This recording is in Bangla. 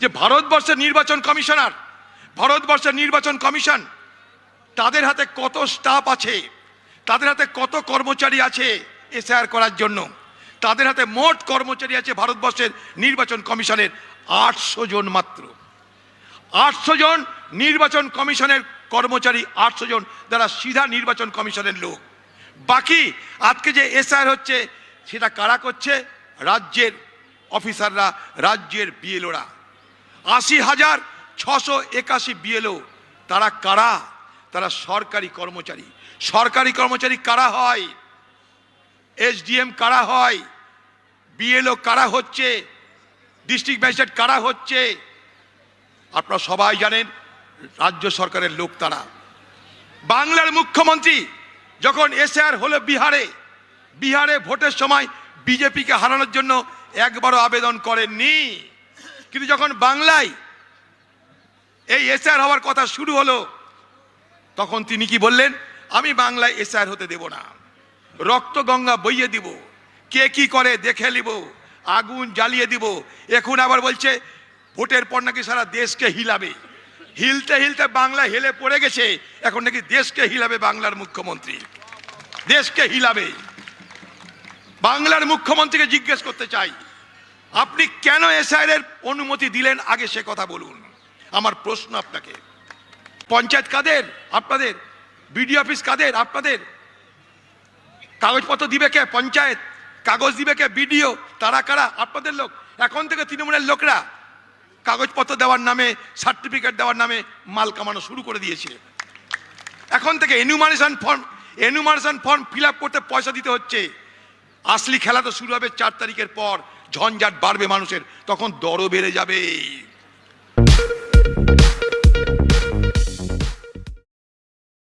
যে ভারতবর্ষের নির্বাচন কমিশনার, ভারতবর্ষের নির্বাচন কমিশন, তাদের হাতে কত স্টাফ আছে, তাদের হাতে কত কর্মচারী আছে এসআর করার জন্য? তাদের হাতে মোট কর্মচারী আছে ভারতবর্ষের নির্বাচন কমিশনের আটশো জন মাত্র। আটশো জন নির্বাচন কমিশনের কর্মচারী, আটশো জন যারা সিধা নির্বাচন কমিশনের লোক। বাকি আজকে যে এসআর হচ্ছে, সেটা কারা করছে? রাজ্যের অফিসাররা রাজ্যের বিএলওরা আশি হাজার ছশো একাশি বিএলও তারা কারা? তারা সরকারি কর্মচারী। সরকারি কর্মচারী কারা হয়? এসডিএম কারা হয়? বিএলও কারা হচ্ছে? ডিস্ট্রিক্ট ম্যাজিস্ট্রেট কারা হচ্ছে? আপনারা সবাই জানেন, রাজ্য সরকারের লোক তারা। বাংলার মুখ্যমন্ত্রী যখন এসআর হলো বিহারে বিহারে ভোটের সময় বিজেপিকে হারানোর জন্য একবারও আবেদন করেননি। কিন্তু যখন বাংলায় এই এসআর হওয়ার কথা শুরু হলো, তখন তিনি কি বললেন? আমি বাংলায় এসআর হতে দেব না। রক্ত গঙ্গা বইয়ে দিব। কে কি করে দেখে নিব। আগুন জ্বালিয়ে দিব। এখন আবার বলছে, ভোটের পর নাকি সারা দেশকে হিলাবে। হিলতে হিলতে বাংলা হেলে পড়ে গেছে। এখন নাকি দেশকে হিলাবে বাংলার মুখ্যমন্ত্রী। দেশকে হিলাবে। বাংলার মুখ্যমন্ত্রীকে জিজ্ঞেস করতে চাই। আপনি কেন এসআইআর এর অনুমতি দিলেন? আগে সে কথা বলুন। আমার প্রশ্ন আপনাকে। পঞ্চায়েত কাদের? আপনাদের। বিডি অফিস কাদের? আপনাদের। কাগজপত্র দিবে কে? পঞ্চায়েত। কাগজ দিবে কে? বিডিও। তারা কারা? আপনাদের লোক। এখন থেকে তৃণমূলের লোকরা কাগজপত্র দেওয়ার নামে, সার্টিফিকেট দেওয়ার নামে মাল কামানো শুরু করে দিয়েছে। এখন থেকে enumeration form enumeration form fill করতে পয়সা দিতে হচ্ছে। আসলি খেলা তো শুরু হবে চার তারিখের পর। ঝঞ্ঝাট বাড়বে মানুষের তখন দরও বেড়ে যাবে।